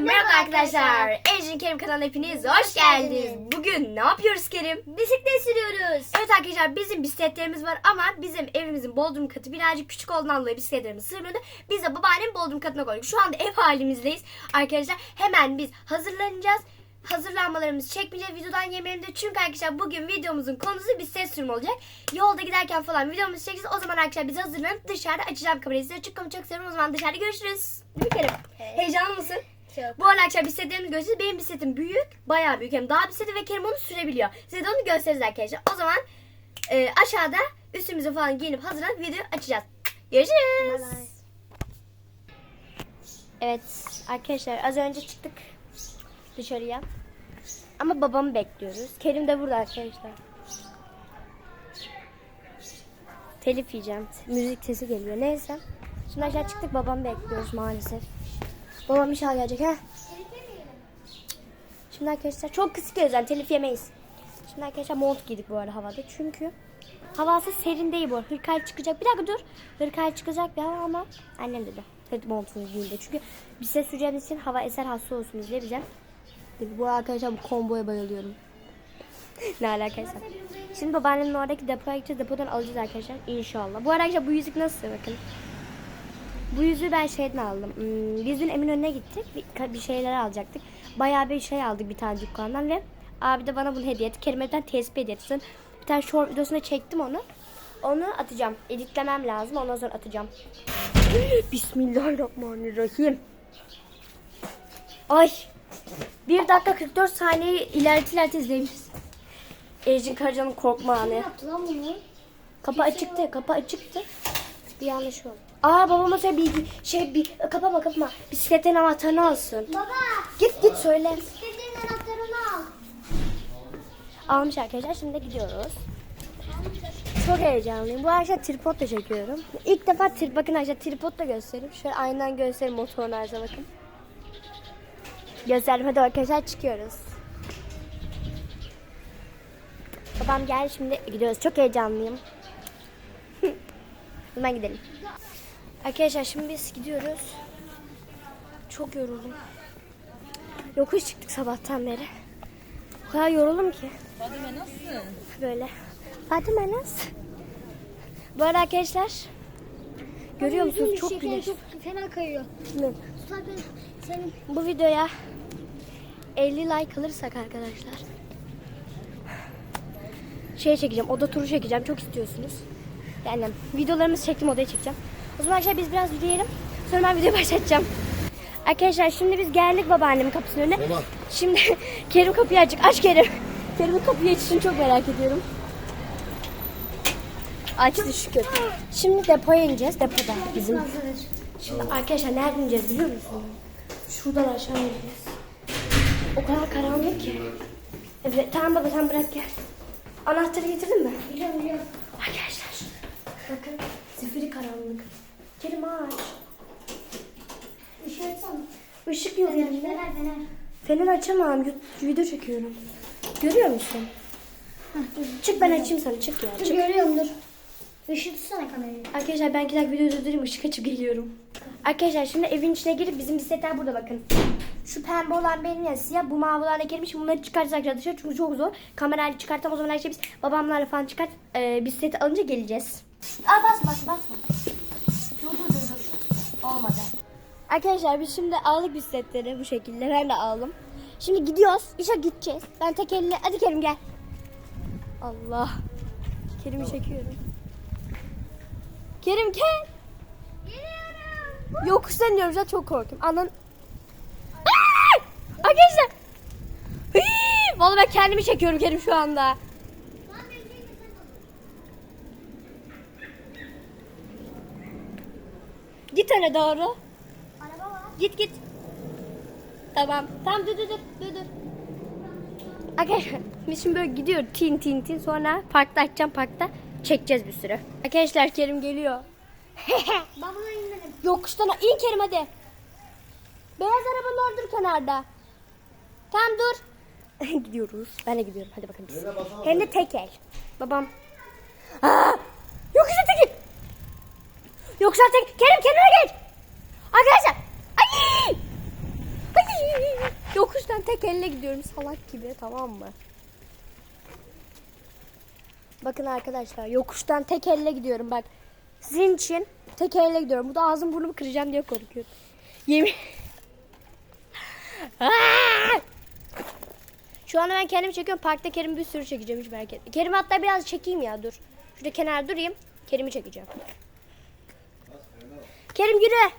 Merhaba arkadaşlar. Ejin Kerim kanalına hepiniz hoş geldiniz. Bugün ne yapıyoruz Kerim? Bisiklet sürüyoruz. Evet arkadaşlar bizim bisikletlerimiz var ama bizim evimizin bodrum katı birazcık küçük olduğundan dolayı bisikletlerimiz sığmıyordu. Biz de babaannemin bodrum katına koyduk. Şu anda ev halimizdeyiz arkadaşlar. Hemen biz hazırlanacağız. Hazırlanmalarımızı çekmeyeceğiz videodan yemeğinde. Çünkü arkadaşlar bugün videomuzun konusu bisiklet sürümü olacak. Yolda giderken falan videomuzu çekeceğiz. O zaman arkadaşlar biz hazırlanıp dışarıda açacağım kamerayı. Size çok çok seviyorum. O zaman dışarıda görüşürüz. Değil mi Kerim? Evet. Heyecanlı mısın? Çok. Bu arada arkadaşlar bisikletlerimizi göstereceğiz. Benim bisikletim büyük. Bayağı büyük. Hem daha bisikleti ve Kerim onu sürebiliyor. Size de onu gösteririz arkadaşlar. O zaman e, aşağıda üstümüzü falan giyinip hazırlanıp video açacağız. Görüşürüz. Evet arkadaşlar az önce çıktık dışarıya. Ama babamı bekliyoruz. Kerim de burada arkadaşlar. Telif yiyeceğim. Müzik sesi geliyor. Neyse. Şimdi aşağı çıktık babamı bekliyoruz maalesef. Babam inşallah gelecek ha. Şimdi arkadaşlar çok kısık gözden telif yemeyiz. Şimdi arkadaşlar mont giydik bu arada havada. Çünkü havası serin değil bu arada. Çıkacak. Bir dakika dur. Hırkayı çıkacak bir hava ama annem dedi. Hadi montunu giyin de. Çünkü bize süreceğimiz için hava eser hasta olsun diye bize. Bu arkadaşlar bu komboya bayılıyorum. ne alakaysa. Şimdi babaannemin oradaki depoya gideceğiz. Depodan alacağız arkadaşlar. İnşallah. Bu arkadaşlar bu yüzük nasıl? Bakın. Bu yüzüğü ben şeyden aldım. Hmm, biz dün Eminönü'ne gittik. Bir, bir şeyler alacaktık. Bayağı bir şey aldık bir tane dükkandan ve abi de bana bunu hediye etti. Kerime'den tespih hediye etti. Bir tane short videosuna çektim onu. Onu atacağım. Editlemem lazım. Ondan sonra atacağım. Bismillahirrahmanirrahim. Ay. 1 dakika 44 saniye ilerleti ilerleti izlemişiz. Ejin Karaca'nın korkma Ne anı. yaptı lan bunu? Kapı açıktı, kapı açıktı. Bir yanlış oldu. Aa babama söyle bir şey bir kapama kapama. Bisikletin anahtarını alsın. Baba. Git git söyle. Bisikletin anahtarını al. Almış arkadaşlar şimdi gidiyoruz. Çok heyecanlıyım. Bu arkadaşlar tripodla çekiyorum. İlk defa trip bakın arkadaşlar tripodla göstereyim. Şöyle aynen göstereyim motorun arıza bakın. Gösterdim hadi arkadaşlar çıkıyoruz. Babam geldi şimdi gidiyoruz. Çok heyecanlıyım. Hemen gidelim. Arkadaşlar şimdi biz gidiyoruz. Çok yoruldum. Yokuş çıktık sabahtan beri. O kadar yoruldum ki. Fadime nasılsın? Böyle. Fatime nasıl? Bu arada arkadaşlar görüyor musunuz çok güneş. çok fena kayıyor. Ne? Senin Bu videoya 50 like alırsak arkadaşlar şey çekeceğim oda turu çekeceğim çok istiyorsunuz. Yani videolarımızı çektim odaya çekeceğim. O zaman arkadaşlar biz biraz yürüyelim. Sonra ben videoyu başlatacağım. Arkadaşlar şimdi biz geldik babaannemin kapısının önüne. Şimdi Kerim kapıyı açık. Aç Kerim. Kerim'in kapıyı açışını çok merak ediyorum. Açtı şükür. Şimdi depoya ineceğiz. Depoda bizim. Şimdi arkadaşlar nereden ineceğiz biliyor musunuz? Şuradan aşağı ineceğiz. O kadar karanlık ki. Evet tamam baba sen bırak gel. Anahtarı getirdin mi? Biliyorum biliyorum. Arkadaşlar bakın zifiri karanlık. Kerim aç. Işığı açsana. Işık yok yanında. Fener fener. Fener açamam. Video çekiyorum. Görüyor musun? Çık ben açayım sana çık ya. Dur Çık. görüyorum dur. Işığı tutsana kamerayı. Arkadaşlar ben iki dakika video durdurayım ışık açıp geliyorum. Arkadaşlar şimdi evin içine girip bizim bisikletler burada bakın. Şu pembe olan benim ya siyah bu mavi olan da gelmiş. Bunları çıkartacağız arkadaşlar dışarı çünkü çok zor. Kamerayla çıkartam o zaman arkadaşlar biz babamlarla falan çıkart e, bisikleti alınca geleceğiz. Aa basma basma basma. Dur dur dur dur. Olmadı. Arkadaşlar biz şimdi aldık bisikletleri bu şekilde. Ben de aldım. Şimdi gidiyoruz. İşe gideceğiz. Ben tek elle. Hadi Kerim gel. Allah. Kerim'i çekiyorum. Kerim gel. Geliyorum. Yokuştan iniyoruz ya çok korkuyorum. Anan. Arkadaşlar. Hii! Vallahi ben kendimi çekiyorum Kerim şu anda. Lan bekleyin sen ol. Git öne doğru. Araba var. Git git. Tamam. Tamam dur dur dur dur dur. Arkadaşlar biz şimdi böyle gidiyor tin tin tin sonra parkta açacağım parkta çekeceğiz bir sürü. Arkadaşlar Kerim geliyor. Babama inmedim. Yokuştan in Kerim hadi. Beyaz arabanın orada kenarda. Tamam dur. Gidiyoruz. Ben de gidiyorum. Hadi bakalım. biz. Hem de tek el. Babam. Aa! Yokuşa tek Yokuşa tek. Kerim kenara geç. Arkadaşlar. Ay! Ay! tek elle gidiyorum salak gibi tamam mı? Bakın arkadaşlar yokuştan tek elle gidiyorum bak. Sizin için tek elle gidiyorum. Bu da ağzım burnumu kıracağım diye korkuyorum. Yemin. Şu anda ben kendimi çekiyorum. Parkta Kerim bir sürü çekeceğim hiç merak etme. Kerim hatta biraz çekeyim ya dur. Şurada kenara durayım. Kerim'i çekeceğim. Kerim yürü.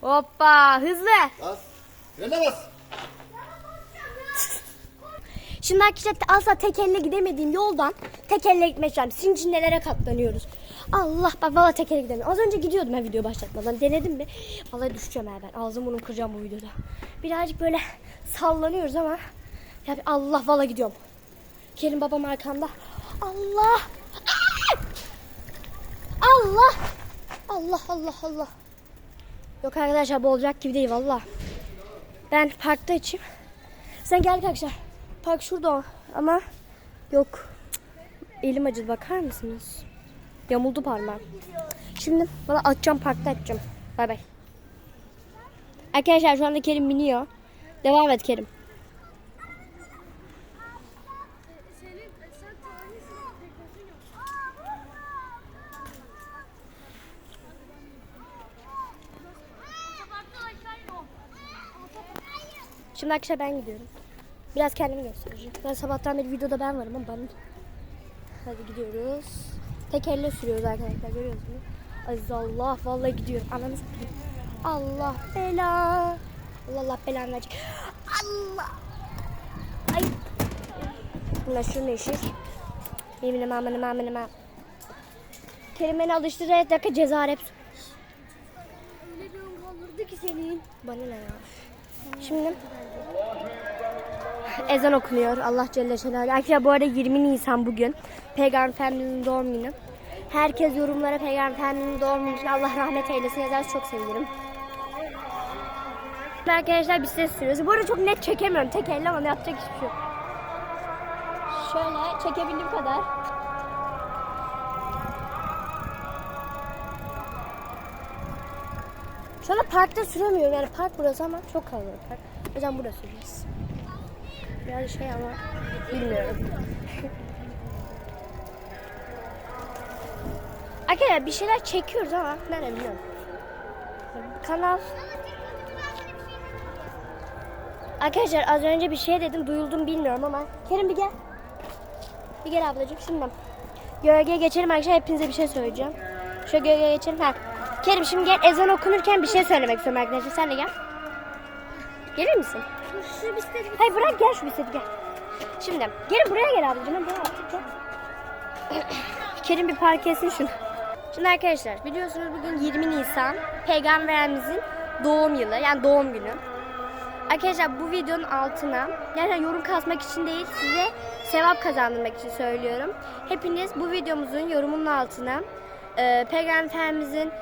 Hoppa hızlı. Bas. Frene bas. Şimdi arkadaşlar asla tek elle gidemediğim yoldan tek elle. Sizin için nelere katlanıyoruz. Allah bak valla tek elle gidemiyorum. Az önce gidiyordum ben video başlatmadan. Denedim mi? Vallahi düşeceğim ha ben. Ağzımı bunu kıracağım bu videoda. Birazcık böyle sallanıyoruz ama ya Allah valla gidiyorum. Kerim babam arkamda. Allah! Allah! Allah Allah Allah. Yok arkadaşlar bu olacak gibi değil valla. Ben parkta içim. Sen gel arkadaşlar. Park şurada ama yok. Elim acıdı bakar mısınız? Yamuldu parmağım. Şimdi bana atacağım parkta atacağım. Bay bay. Arkadaşlar şu anda Kerim biniyor. Devam et Kerim. Şimdi arkadaşlar ben gidiyorum. Biraz kendimi göstereceğim. Ben sabahtan beri videoda ben varım ama ben... Hadi gidiyoruz. Tek elle sürüyoruz arkadaşlar görüyorsunuz. Aziz Allah vallahi gidiyorum. Ananı. Allah bela. Allah Allah belanı verecek. Allah. Ay. Bunlar şunu işir. Yeminle amanım amanım amanım. Kerim beni alıştırdı. Evet dakika ceza rap. Öyle bir kaldırdı ki senin. Bana ne ya? Şimdi ezan okunuyor. Allah Celle Celaluhu. Arkadaşlar bu arada 20 Nisan bugün. Peygamber Efendimizin doğum günü. Herkes yorumlara Peygamber Efendimizin doğum günü için Allah rahmet eylesin yazarsa çok sevinirim. Arkadaşlar bir ses sürüyoruz. Bu arada çok net çekemiyorum. Tek elle ama yapacak hiçbir şey. Şöyle çekebildiğim kadar. Şu anda parkta süremiyorum yani park burası ama çok kalabalık park. O yüzden burada süreceğiz. Biraz şey ama bilmiyorum. Arkadaşlar bir şeyler çekiyoruz ama ben bilmiyorum. Kanal. Arkadaşlar az önce bir şey dedim duyuldum bilmiyorum ama. Kerim bir gel. Bir gel ablacığım şimdi. Gölgeye geçelim arkadaşlar hepinize bir şey söyleyeceğim. Şu gölgeye geçelim. Ha. Kerim şimdi gel ezan okunurken bir şey söylemek istiyorum arkadaşlar. Sen de gel. Gelir misin? Şu bisikleti Hayır bırak gel şu bisikleti gel. Şimdi gelin buraya gel ablacığım. Hadi Buraya gel. Kerim bir park etsin şunu. Şimdi arkadaşlar biliyorsunuz bugün 20 Nisan Peygamberimizin doğum yılı yani doğum günü. Arkadaşlar bu videonun altına yani yorum kasmak için değil size sevap kazandırmak için söylüyorum. Hepiniz bu videomuzun yorumunun altına e, Peygamber Efendimizin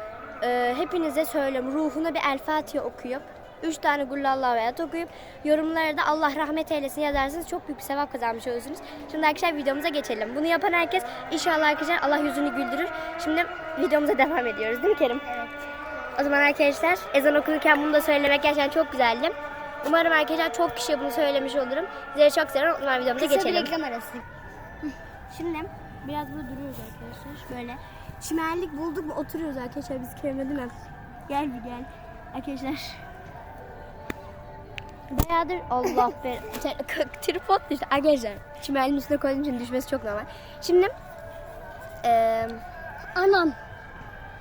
e, hepinize söylüyorum ruhuna bir El Fatiha okuyup 3 tane Gullallah ve okuyup yorumlara da Allah rahmet eylesin yazarsanız çok büyük bir sevap kazanmış olursunuz. Şimdi arkadaşlar videomuza geçelim. Bunu yapan herkes inşallah arkadaşlar Allah yüzünü güldürür. Şimdi videomuza devam ediyoruz değil mi Kerim? Evet. O zaman arkadaşlar ezan okunurken bunu da söylemek gerçekten çok güzeldi. Umarım arkadaşlar çok kişiye bunu söylemiş olurum. Sizleri çok seviyorum. Zaman videomuza Kısa bir geçelim. reklam arası. Şimdi biraz burada duruyoruz arkadaşlar. Böyle çimenlik bulduk mu oturuyoruz arkadaşlar biz Kerem'le değil mi? Gel bir gel. Arkadaşlar. Bayağıdır Allah. Te- Tripod düştü. Arkadaşlar çimenliğin üstüne koyduğum için düşmesi çok normal. Şimdi eee Anam.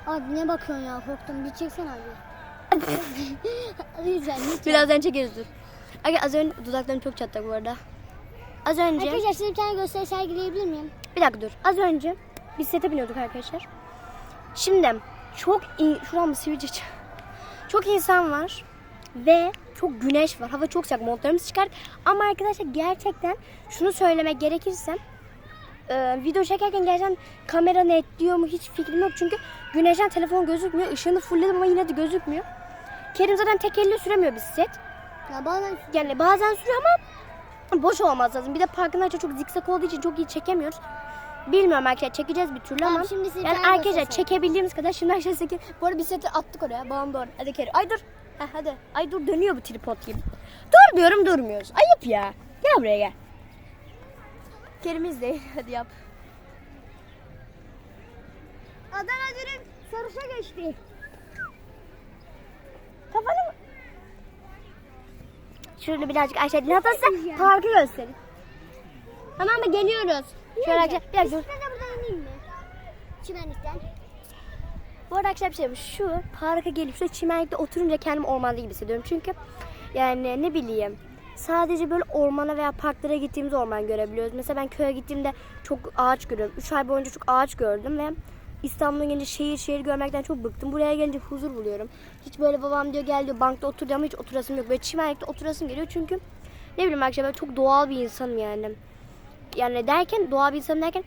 Abi ne bakıyorsun ya korktum bir çeksene abi. Lütfen lütfen. birazdan çekeriz dur. Arkadaşlar az önce dudaklarım çok çatlak bu arada. Az önce Arkadaşlar size bir tane gösteri sergileyebilir miyim? Bir dakika dur. Az önce bisiklete biniyorduk arkadaşlar. Şimdi çok iyi, sivilce çık- Çok insan var ve çok güneş var. Hava çok sıcak. Montlarımız çıkar. Ama arkadaşlar gerçekten şunu söylemek gerekirse e, video çekerken gerçekten kamera netliyor mu hiç fikrim yok. Çünkü güneşten telefon gözükmüyor. Işığını fullledim ama yine de gözükmüyor. Kerim zaten tek elle süremiyor bisiklet. Ya bana Yani bazen sürüyor ama boş olmaz lazım. Bir de parkın açı çok zikzak olduğu için çok iyi çekemiyoruz. Bilmiyorum arkadaşlar çekeceğiz bir türlü Tamam, ama şimdi yani arkadaşlar çekebildiğimiz kadar şimdi arkadaşlar. Bu arada bisikleti attık oraya. Babam doğru. Hadi Kerim. Ay dur. Ha, hadi. Ay dur dönüyor bu tripod gibi. Dur diyorum durmuyoruz. Ayıp ya. Gel buraya gel. Kerim izle. Hadi yap. Adana dürüm sarışa geçti. Kafanı? Şöyle birazcık aşağı din. Hatta size parkı gösterin. Tamam mı? Geliyoruz. Şöyle aşağı. Bir dakika dur. Ben de buradan ineyim mi? Çimenlikten. Bu arada arkadaşlar bir şey. Şu parka gelip şu çimenlikte oturunca kendimi ormanda gibi hissediyorum. Çünkü yani ne bileyim sadece böyle ormana veya parklara gittiğimiz orman görebiliyoruz. Mesela ben köye gittiğimde çok ağaç görüyorum. 3 ay boyunca çok ağaç gördüm ve İstanbul'a gelince şehir şehir görmekten çok bıktım. Buraya gelince huzur buluyorum. Hiç böyle babam diyor gel diyor bankta otur diyor ama hiç oturasım yok. Böyle çimenlikte oturasım geliyor çünkü ne bileyim arkadaşlar ben çok doğal bir insanım yani. Yani derken doğal bir insanım derken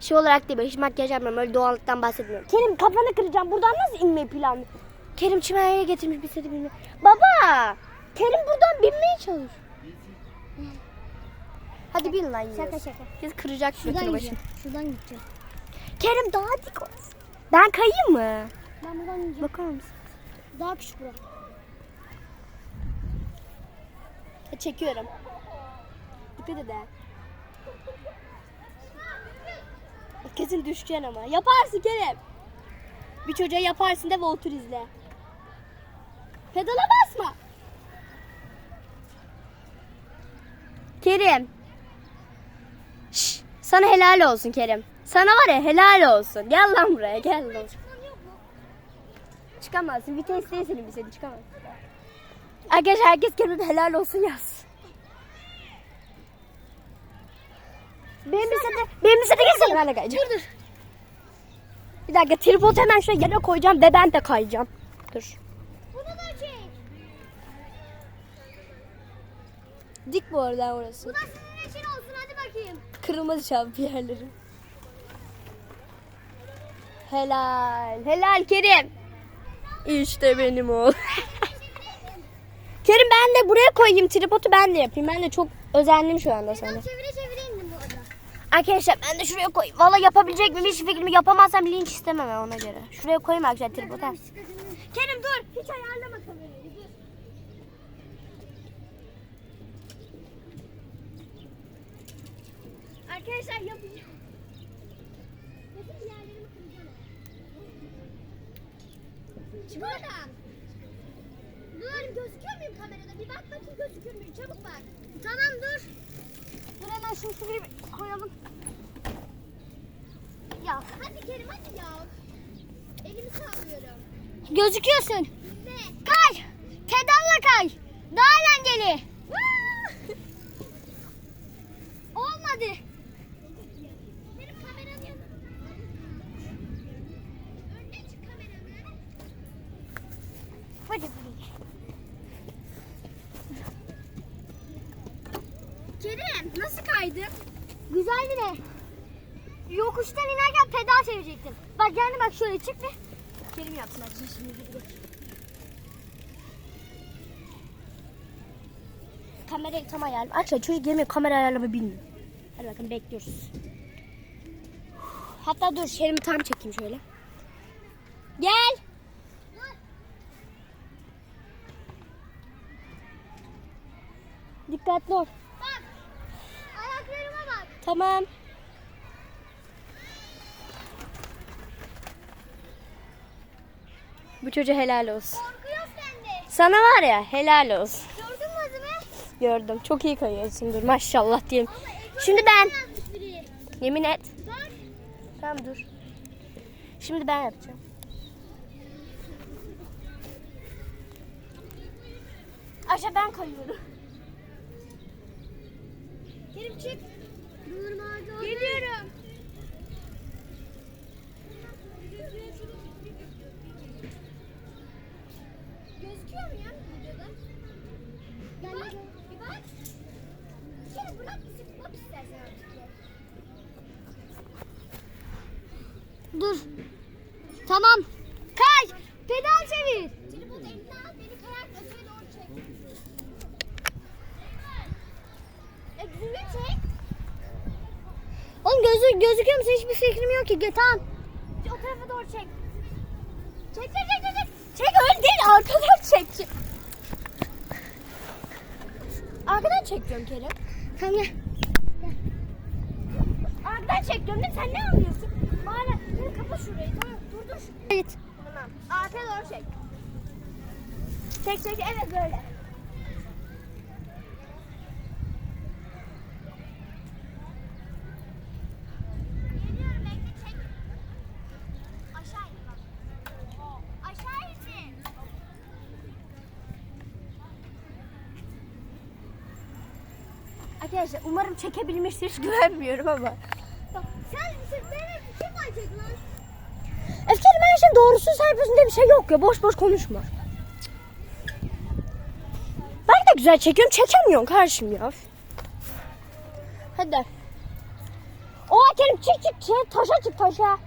şey olarak değil böyle hiç makyaj yapmıyorum öyle doğallıktan bahsetmiyorum. Kerim kafanı kıracağım buradan nasıl inmeyi planlı? Kerim çimenliğe getirmiş bir seni bilmiyor. Baba! Kerim buradan binmeye çalış. Hadi bin lan yiyoruz. Şaka şaka. Biz kıracak şu Şuradan gideceğim. Şuradan gideceğim. Kerim daha dik olsun. Ben kayayım mı? Ben buradan gideceğim. Bakar mısın? Daha küçük bura. Ha, Çekiyorum. Dikkat ha. Kesin düşeceksin ama. Yaparsın Kerem. Bir çocuğa yaparsın de ve otur izle. Pedala basma. Kerim. Şş, sana helal olsun Kerim. Sana var ya helal olsun. Gel lan buraya gel lan. Çıkamazsın. Vites değil senin bir seni çıkamazsın. Arkadaşlar herkes Kerim'e helal olsun yazsın. Benim bir sete, benim bir sete gelsene ben de kayacağım. Dur dur. Bir dakika tripod hemen şöyle yere koyacağım ve ben de kayacağım. Dur. Bunu da çek. Dik bu arada orası. Bu da senin için olsun hadi bakayım. Kırılmaz yerlerim. Helal. Helal Kerim. İşte benim oğul. Kerim ben de buraya koyayım tripodu ben de yapayım. Ben de çok özendim şu anda sana. Çevire çevire. Arkadaşlar ben de şuraya koyayım. Valla yapabilecek miyim hiç fikrim yok. Yapamazsam linç istemem ona göre. Şuraya koyayım arkadaşlar tripodu. ha. Kerim dur. Hiç ayarlama kamerayı. Dur. Arkadaşlar yapacağım. Bütün yerlerimi kıracağım. Çık oradan. Dur. Gözüküyor muyum kamerada? Bir bak bakayım gözüküyor muyum? Çabuk bak. Tamam dur. Dur hemen şunu şuraya bir koyalım. Ya hadi Kerim hadi ya. Elimi sallıyorum. Gözüküyorsun. Ne? Kay. Pedalla kay. Daha eğlenceli. Olmadı. Benim. Önüne çık. Hadi. Kerim nasıl kaydın? Güzeldi de. Yokuştan inerken pedal çevirecektim. Bak yani bak şöyle çık bir. Kerim yapsın hadi şimdi bir de. Kamerayı tam ayarlı. Arkadaşlar çocuk yemeği kamera ayarlamayı bilmiyor. Hadi bakın bekliyoruz. Hatta dur şerimi tam çekeyim şöyle. Gel. Dikkatli ol. Bak. Ayaklarıma bak. Tamam. Bu çocuğa helal olsun. Sana var ya helal olsun. Gördün mü adımı? Gördüm. Çok iyi kayıyorsun dur maşallah diyeyim. Şimdi ben. Yemin et. Bak. Tamam dur. Şimdi ben yapacağım. Aşağı ben kayıyorum. Kerim çık. Durma dur. Geliyorum. Gözüküyor mu ya videoda? Gel bak. Bir bak. Kerim bırak bizi Dur. Tamam. Kay. Pedal çevir. Oğlum gözü, gözüküyor musun? Hiçbir fikrim yok ki. Gel tamam. O tarafa doğru çek. Çek çek çek çek. çek. Öyle değil arkadan çek. Arkadan çek diyorum Kerem. Tamam gel. Arkadan çek diyorum değil mi? Sen ne anlıyorsun? Bana Kerem kapa şurayı tamam dur dur. Git. Tamam. Arkaya doğru çek. Çek çek evet böyle. Geliyorum bekle çek. Aşağı in bak. Aşağı in. Arkadaşlar umarım çekebilmiştir hiç güvenmiyorum ama. Sen sen beni kim var çek lan? Efendim her şeyin doğrusu sayfasında bir şey yok ya boş boş konuşma. Ben de güzel çekiyorum çekemiyorum karşım ya. Hadi. Oha Kerim çık çık çık taşa çık taşa.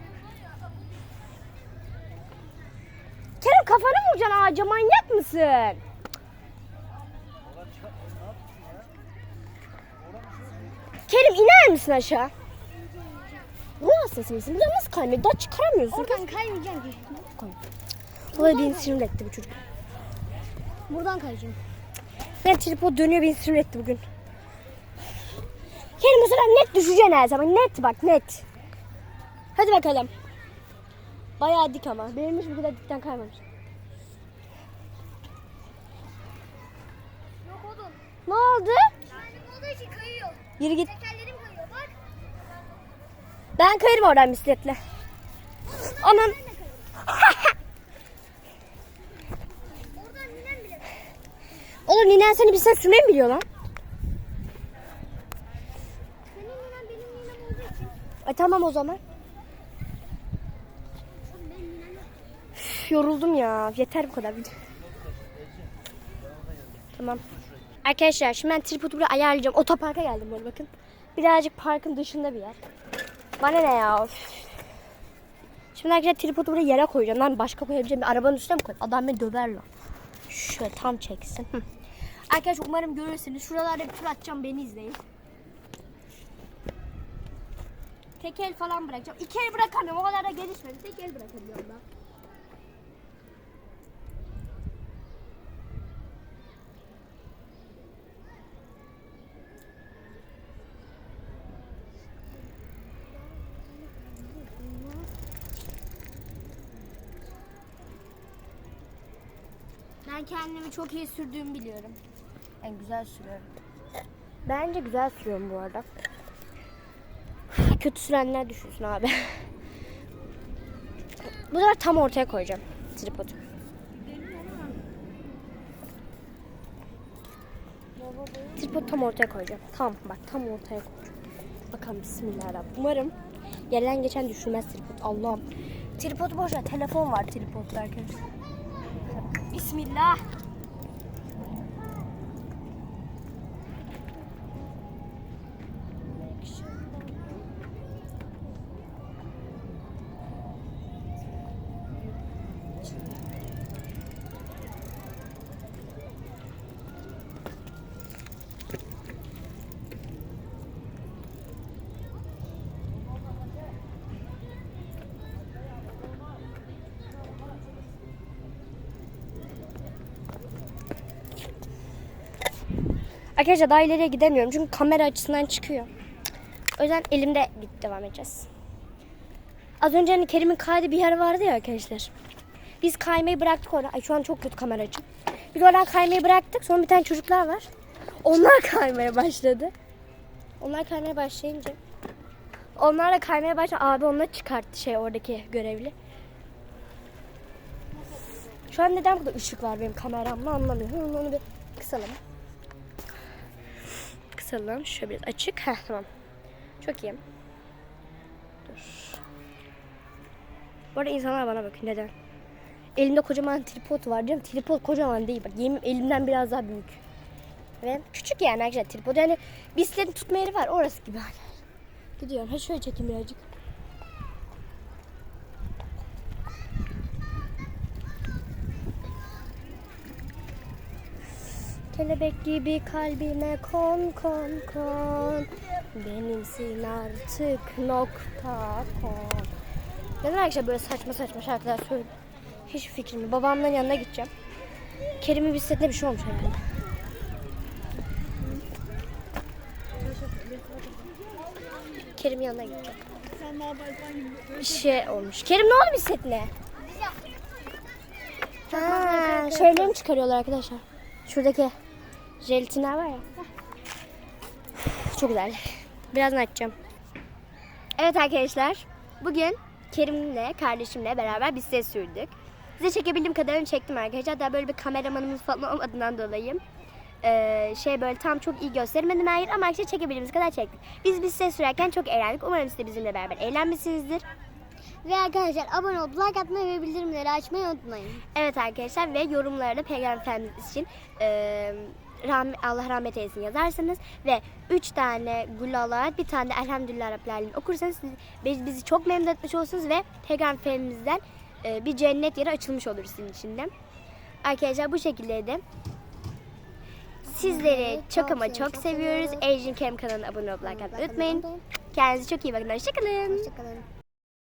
Kerim kafanı vuracaksın ağaca manyak mısın? Kerim iner misin aşağı? Bu hastası mısın? Bir de nasıl kaymıyor? Daha çıkaramıyorsun. Oradan kaymayacağım ki. Olay beni sinir etti bu çocuk. Buradan kayacağım. Ben tripod dönüyor beni sinir etti bugün. Kerim mesela net düşeceksin her zaman. Net bak net. Hadi bakalım. Bayağı dik ama. Benim hiç bu kadar dikten kaymamış. Yok oğlum. Ne oldu? İçin kayıyor. Yürü git. Tekerlerim kayıyor bak. Ben kayarım oradan bisikletle. Bile. Oğlum ninen seni bisiklet sürmeyi mi biliyor lan? Senin ninem benim ninem olduğu için. E tamam o zaman. Üf, yoruldum ya. Yeter bu kadar video. Tamam. Arkadaşlar şimdi ben tripodu buraya ayarlayacağım. Otoparka geldim böyle bakın. Birazcık parkın dışında bir yer. Bana ne ya? Şimdi arkadaşlar tripodu buraya yere koyacağım. Lan başka koyabileceğim. Arabanın üstüne mi koyayım? Adam beni döver lan. Şöyle tam çeksin. Arkadaşlar umarım görürsünüz. Şuralarda bir tur atacağım. Beni izleyin. Tek el falan bırakacağım. İki el bırakamıyorum. O kadar da gelişmedi. Tek el bırakabiliyorum ben. Kendimi çok iyi sürdüğümü biliyorum. En güzel sürüyorum. Bence güzel sürüyorum bu arada. Kötü sürenler düşünsün abi. bu sefer tam ortaya koyacağım tripodu. Tripod tam ortaya koyacağım. Tam bak tam ortaya koyacağım. Bakalım bismillahirrahmanirrahim. Umarım yerden geçen düşürmez tripod. Allah'ım. Tripod boş ver. Telefon var tripodda arkadaşlar. Bismillah. Arkadaşlar daha ileriye gidemiyorum çünkü kamera açısından çıkıyor. O yüzden elimde git devam edeceğiz. Az önce hani Kerim'in kaydı bir yer vardı ya arkadaşlar. Biz kaymayı bıraktık orada. Ay şu an çok kötü kamera açım. Biz oradan kaymayı bıraktık. Sonra bir tane çocuklar var. Onlar kaymaya başladı. Onlar kaymaya başlayınca onlar da kaymaya başladı. Abi onları çıkarttı şey oradaki görevli. Şu an neden burada ışık var benim kameramda anlamıyorum. Onu bir kısalım. Kısalım. Şöyle biraz açık. Heh tamam. Çok iyi. Dur. Bu arada insanlar bana bakın neden? Elimde kocaman tripod var diyorum. Tripod kocaman değil. Bak yemin elimden biraz daha büyük. Ve küçük yani arkadaşlar tripod. Yani bisikletin tutma yeri var. Orası gibi. Gidiyorum. Hadi şöyle çekeyim birazcık. Kelebek gibi kalbime kon kon kon Benimsin artık nokta kon Neden arkadaşlar böyle saçma saçma şarkılar söylüyorum? Hiç fikrim yok. Babamların yanına gideceğim. Kerim'in bisikletine bir şey olmuş herhalde. Kerim'in yanına gideceğim. Bir şey olmuş. Kerim ne oldu bisikletine? Ha, şeyleri mi çıkarıyorlar arkadaşlar? Şuradaki jelatinler var ya. Çok güzel. Birazdan açacağım. Evet arkadaşlar. Bugün Kerim'le, kardeşimle beraber bisiklet sürdük. Size çekebildiğim kadarını çektim arkadaşlar. Hatta böyle bir kameramanımız falan olmadığından dolayı eee, şey böyle tam çok iyi gösteremedim her yeri ama arkadaşlar çekebildiğimiz kadar çektik. Biz bisiklet sürerken çok eğlendik. Umarım siz de bizimle beraber eğlenmişsinizdir. Ve arkadaşlar abone olup like atmayı ve bildirimleri açmayı unutmayın. Evet arkadaşlar ve yorumlarda Peygamber Efendimiz için eee, rahmet, Allah rahmet eylesin yazarsanız ve 3 tane gulalat bir tane de Elhamdülillah Rabbil Alemin okursanız siz, biz- bizi çok memnun etmiş olursunuz ve Peygamber Efendimiz'den eee, bir cennet yeri açılmış olur sizin için de. Arkadaşlar bu şekilde de sizleri çok ama çok seviyoruz. Ejin Kem kanalına abone atmayı unutmayın. Kendinize çok iyi bakın. Hoşçakalın. Hoşçakalın.